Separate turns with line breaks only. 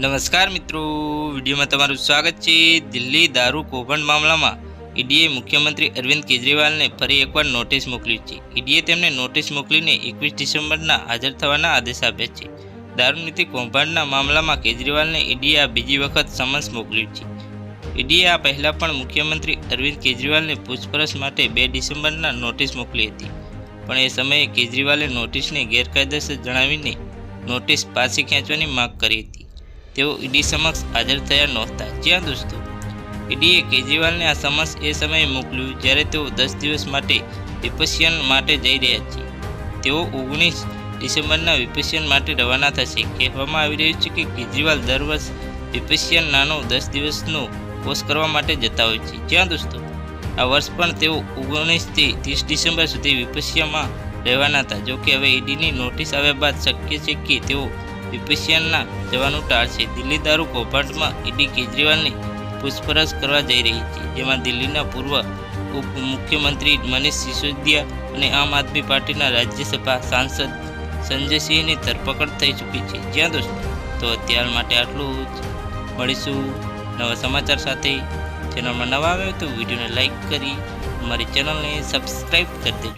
નમસ્કાર મિત્રો. વિડીયોમાં તમારું સ્વાગત છે દિલ્હી દારૂ કૌભાંડ મામલામાં. ઈડીએ મુખ્યમંત્રી અરવિંદ કેજરીવાલને ફરી એકવાર નોટિસ મોકલી છે. ઈડીએ તેમને નોટિસ મોકલીને એકવીસ ડિસેમ્બરના હાજર થવાના આદેશ આપ્યા છે. દારૂ નીતિ કૌભાંડના મામલામાં કેજરીવાલને ઈડીએ બીજી વખત સમન્સ મોકલ્યું છે. ઈડીએ આ પહેલાં પણ મુખ્યમંત્રી અરવિંદ કેજરીવાલને પૂછપરછ માટે બે ડિસેમ્બરના નોટિસ મોકલી હતી. પણ એ સમયે કેજરીવાલે નોટિસને ગેરકાયદેસર જણાવીને નોટિસ પાછી ખેંચવાની માગ કરી હતી. તેઓ ઈડી સમક્ષ હાજર થયા નહોતા. જ્યાં દોસ્તો, ઈડીએ કેજરીવાલને આ સમક્ષ એ સમયે મોકલ્યું જ્યારે તેઓ દસ દિવસ માટે વિપસ્યન માટે જઈ રહ્યા છે. તેઓ ઓગણીસ ડિસેમ્બરના વિપસ્યન માટે રવાના થશે. કહેવામાં આવી રહ્યું છે કે કેજરીવાલ દર વર્ષ વિપસ્યન નાનો દસ દિવસનો કોર્સ કરવા માટે જતા હોય છે. જ્યાં દોસ્તો, આ વર્ષ પણ તેઓ ઓગણીસથી ત્રીસ ડિસેમ્બર સુધી વિપસ્યમાં રહેવાના હતા. જોકે હવે ઈડીની નોટિસ આવ્યા બાદ શક્ય છે કે તેઓ વિપસ્યનના જવાનું ટાળશે દિલ્હી દારૂ કૌભાંડમાં ઈડી કેજરીવાલની પૂછપરછ કરવા જઈ રહી છે. જેમાં દિલ્હીના પૂર્વ ઉપ મુખ્યમંત્રી મનીષ સિસોદિયા અને આમ આદમી પાર્ટીના રાજ્યસભા સાંસદ સંજયસિંહની ધરપકડ થઈ ચૂકી છે. જ્યાં દોસ્તો, તો અત્યાર માટે આટલું જ. મળીશું નવા સમાચાર સાથે. ચેનલમાં નવા આવ્યો તો વિડીયોને લાઇક કરી, અમારી ચેનલને સબસ્ક્રાઈબ કરી દેજો.